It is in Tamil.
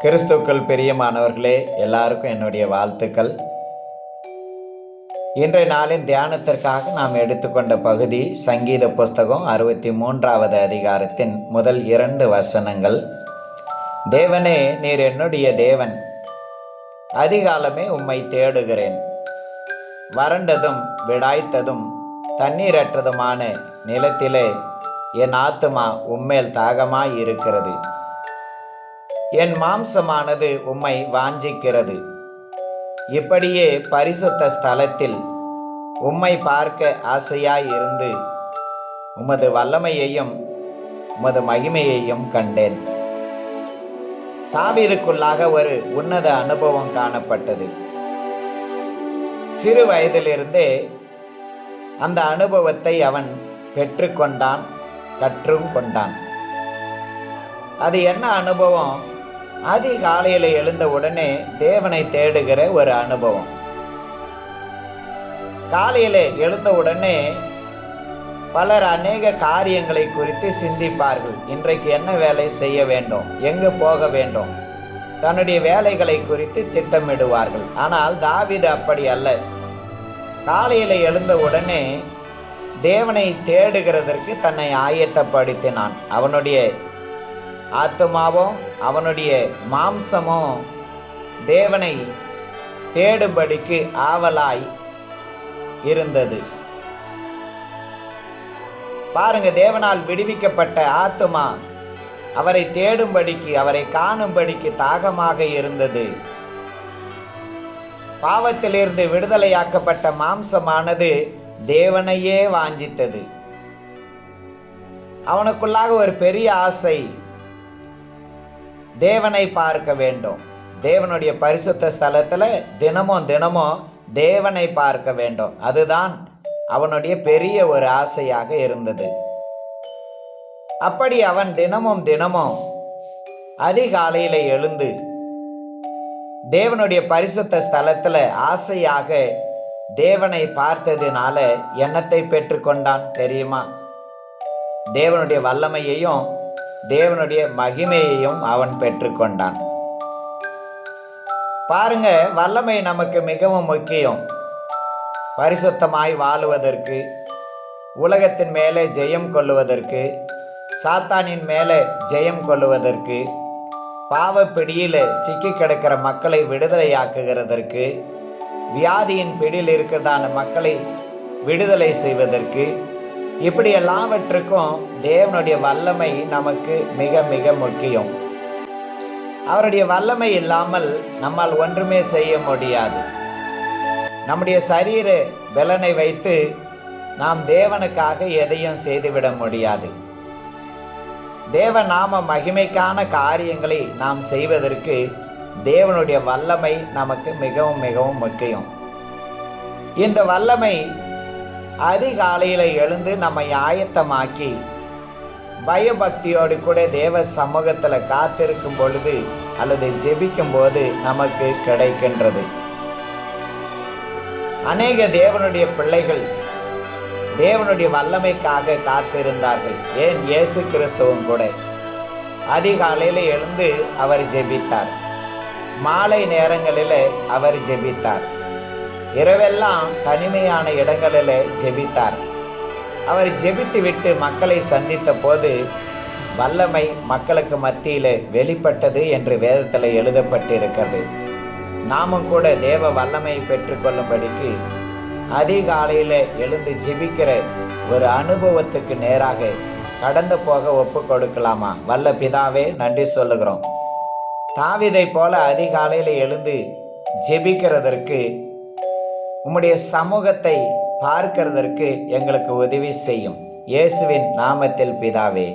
கிறிஸ்துக்கள் பிரியமானவர்களே எல்லாருக்கும் என்னுடைய வாழ்த்துக்கள். இன்றைய நாளின் தியானத்திற்காக நாம் எடுத்துக்கொண்ட பகுதி சங்கீத புஸ்தகம் அறுபத்தி மூன்றாவது அதிகாரத்தின் முதல் இரண்டு வசனங்கள். தேவனே நீர் என்னுடைய தேவன் அதிகாலமே உம்மை தேடுகிறேன். வறண்டதும் விடாய்த்ததும் தண்ணீரற்றதுமான நிலத்திலே என் ஆத்துமா உம்மேல் தாகமாய் இருக்கிறது. என் மாம்சமானது உம்மை வாஞ்சிக்கிறது. இப்படியே பரிசுத்த ஸ்தலத்தில் உம்மை பார்க்க ஆசையாய் இருந்து உமது வல்லமையையும் உமது மகிமையையும் கண்டேன். தாவீதுக்குள்ளாக ஒரு உன்னத அனுபவம் காணப்பட்டது. சிறு வயதிலிருந்தே அந்த அனுபவத்தை அவன் பெற்றுக்கொண்டான் கற்றும் கொண்டான் அது என்ன அனுபவம்? அதிகாலையில் எழுந்த உடனே தேவனை தேடுகிற ஒரு அனுபவம். காலையில் எழுந்த உடனே பலர் அநேக காரியங்களை குறித்து சிந்திப்பார்கள். இன்றைக்கு என்ன வேலை செய்ய வேண்டும்? எங்கு போக வேண்டும்? தன்னுடைய வேலைகளை குறித்து திட்டமிடுவார்கள். ஆனால் தாவிது அப்படி அல்ல. காலையில் எழுந்த உடனே தேவனை தேடுகிறதற்கு தன்னை ஆயத்தப்படுத்தினான். அவனுடைய ஆத்மாவும் அவனுடைய மாம்சமும் தேவனை தேடும்படிக்கு ஆவலாய் இருந்தது. பாருங்க தேவனால் விடுவிக்கப்பட்ட ஆத்மா அவரை தேடும்படிக்கு அவரை காணும்படிக்கு தாகமாக இருந்தது. பாவத்திலிருந்து விடுதலையாக்கப்பட்ட மாம்சமானது தேவனையே வாஞ்சித்தது. அவனுக்குள்ளாக ஒரு பெரிய ஆசை தேவனை பார்க்க வேண்டும். தேவனுடைய பரிசுத்த ஸ்தலத்தில் தினமும் தினமும் தேவனை பார்க்க வேண்டும். அதுதான் அவனுடைய பெரிய ஒரு ஆசையாக இருந்தது. அப்படி அவன் தினமும் தினமும் அதிகாலையில் எழுந்து தேவனுடைய பரிசுத்த ஸ்தலத்தில் ஆசையாக தேவனை பார்த்ததினால எண்ணத்தை பெற்றுக்கொண்டான் தெரியுமா? தேவனுடைய வல்லமையையும் தேவனுடைய மகிமையையும் அவன் பெற்றுக்கொண்டான். பாருங்க வல்லமை நமக்கு மிகவும் முக்கியம். பரிசுத்தமாய் வாழுவதற்கு உலகத்தின் மேலே ஜெயம் கொள்ளுவதற்கு சாத்தானின் மேலே ஜெயம் கொள்ளுவதற்கு பாவப்பிடியில் சிக்கி கிடக்கிற மக்களை விடுதலையாக்குகிறதற்கு வியாதியின் பிடியில் இருக்கிறதான மக்களை விடுதலை செய்வதற்கு இப்படி எல்லாவற்றுக்கும் தேவனுடைய வல்லமை நமக்கு மிக மிக முக்கியம். அவருடைய வல்லமை இல்லாமல் நம்மால் ஒன்றுமே செய்ய முடியாது. நம்முடைய சரீர பலனை வைத்து நாம் தேவனுக்காக எதையும் செய்துவிட முடியாது. தேவ நாம மகிமைக்கான காரியங்களை நாம் செய்வதற்கு தேவனுடைய வல்லமை நமக்கு மிகவும் மிகவும் முக்கியம். இந்த வல்லமை அதிகாலையில் எழுந்து நம்மை ஆயத்தமாக்கி பயபக்தியோடு கூட தேவ சமூகத்தில் காத்திருக்கும் பொழுது அல்லது ஜெபிக்கும் போது நமக்கு கிடைக்கின்றது. அநேக தேவனுடைய பிள்ளைகள் தேவனுடைய வல்லமைக்காக காத்திருந்தார்கள். ஏன்? இயேசு கிறிஸ்துவும் கூட. அதிகாலையில் எழுந்து அவர் ஜெபித்தார். மாலை நேரங்களில் அவர் ஜெபித்தார். இரவெல்லாம் தனிமையான இடங்களில் ஜெபித்தார். அவர் ஜெபித்து விட்டு மக்களை சந்தித்த போது வல்லமை மக்களுக்கு மத்தியில் வெளிப்பட்டது என்று வேதத்தில் எழுதப்பட்டிருக்கிறது. நாமும் கூட தேவ வல்லமையை பெற்றுக்கொள்ளும்படிக்கு அதிகாலையில் எழுந்து ஜெபிக்கிற ஒரு அனுபவத்துக்கு நேராக கடந்து போக ஒப்பு கொடுக்கலாமா? வல்ல பிதாவே நன்றி சொல்லுகிறோம். தாவிதை போல அதிகாலையில் எழுந்து ஜெபிக்கிறதற்கு உம்முடைய சமூகத்தை பார்க்கிறதற்கு எங்களுக்கு உதவி செய்யும். இயேசுவின் நாமத்தில் பிதாவே